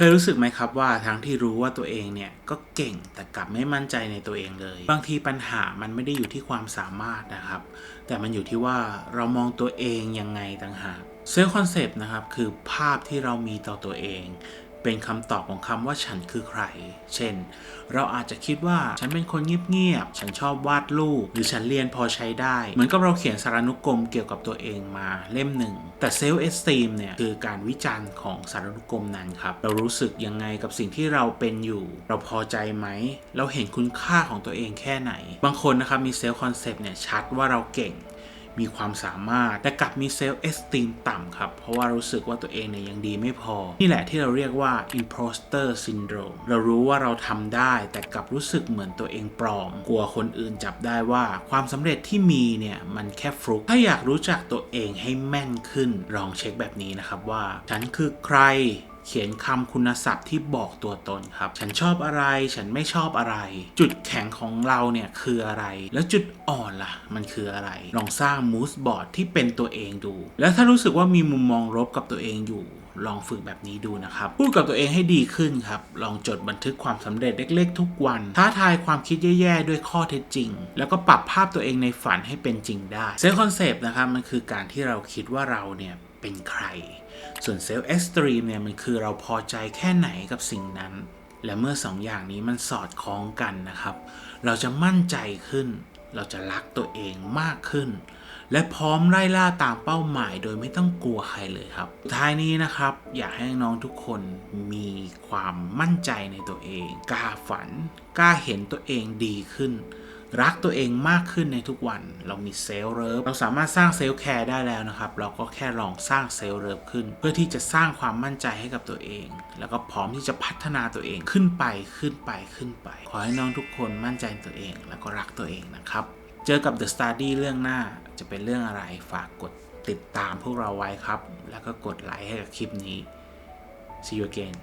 เคยรู้สึกไหมครับว่าทั้งที่รู้ว่าตัวเองเนี่ยก็เก่งแต่กลับไม่มั่นใจในตัวเองเลย บางทีปัญหามันไม่ได้อยู่ที่ความสามารถนะครับ แต่มันอยู่ที่ว่าเรามองตัวเองยังไงต่างหากเซลล์คอนเซปต์นะครับคือภาพที่เรามีต่อตัวเอง เป็นคำตอบของคำว่าฉันคือใคร เช่น เราอาจจะคิดว่าฉันเป็นคนเงียบๆ ฉันชอบวาดรูป หรือฉันเรียนพอใช้ได้ เหมือนกับเราเขียนสารานุกรมเกี่ยวกับตัวเองมาเล่มหนึ่ง แต่เซลล์เอสตีมเนี่ย คือการวิจารณ์ของสารานุกรมนั้นครับ เรารู้สึกยังไงกับสิ่งที่เราเป็นอยู่ เราพอใจไหม เราเห็นคุณค่าของตัวเองแค่ไหน บางคนนะครับมีเซลล์คอนเซปต์เนี่ยชัดว่าเราเก่ง มีความสามารถ แต่กลับมีเซลล์เอสติมต่ำครับ เพราะว่ารู้สึกว่าตัวเองเนี่ยยังดีไม่พอ นี่แหละที่เราเรียกว่า imposter syndrome เรารู้ว่าเราทำได้ แต่กลับรู้สึกเหมือนตัวเองปลอม กลัวคนอื่นจับได้ว่า ความสำเร็จที่มีเนี่ยมันแค่ฟลุก ถ้าอยากรู้จักตัวเองให้แม่นขึ้นลองเช็คแบบนี้นะครับว่า ฉันคือใคร เขียนคำคุณศัพท์ที่บอกตัวตนครับ ฉันชอบอะไร ฉันไม่ชอบอะไร จุดแข็งของเราเนี่ยคืออะไร แล้วจุดอ่อนล่ะ มันคืออะไร ลองสร้างมูสบอร์ดที่เป็นตัวเองดู แล้วถ้ารู้สึกว่ามีมุมมองลบกับตัวเองอยู่ลองฝึกแบบนี้ดูนะครับ พูดกับตัวเองให้ดีขึ้นครับ ลองจดบันทึกความสำเร็จเล็ก ๆ ทุกวัน ท้าทายความคิดแย่ๆ ด้วยข้อเท็จจริง แล้วก็ปรับภาพตัวเองในฝันให้เป็นจริงได้เซลล์คอนเซปต์นะครับ มันคือการที่เราคิดว่าเราเนี่ย เป็นใคร ส่วนเซลล์เอ็กซ์ตรีมเนี่ยมันคือเราพอใจแค่ไหนกับสิ่งนั้น และเมื่อสองอย่างนี้มันสอดคล้องกันนะครับ เราจะมั่นใจขึ้น เราจะรักตัวเองมากขึ้น และพร้อมไล่ล่าตามเป้าหมายโดยไม่ต้องกลัวใครเลยครับสุดท้ายนี้นะครับ อยากให้น้องทุกคนมีความมั่นใจในตัวเอง กล้าฝัน กล้าเห็นตัวเองดีขึ้น รักตัวเองมากขึ้นในทุกวัน เรามีเซลล์เลิฟเราสามารถสร้างเซลล์แคร์ได้แล้วนะครับ เราก็แค่ลองสร้างเซลล์เลิฟขึ้น เพื่อที่จะสร้างความมั่นใจให้กับตัวเอง แล้วก็พร้อมที่จะพัฒนาตัวเองขึ้นไปขึ้นไปขึ้นไป ขอให้น้องทุกคนมั่นใจในตัวเอง แล้วก็รักตัวเองนะครับ เจอกับ The Study เรื่องหน้าจะเป็นเรื่องอะไรฝากกดติดตามพวกเราไว้ครับ แล้วก็กดไลค์ให้กับคลิปนี้ See you again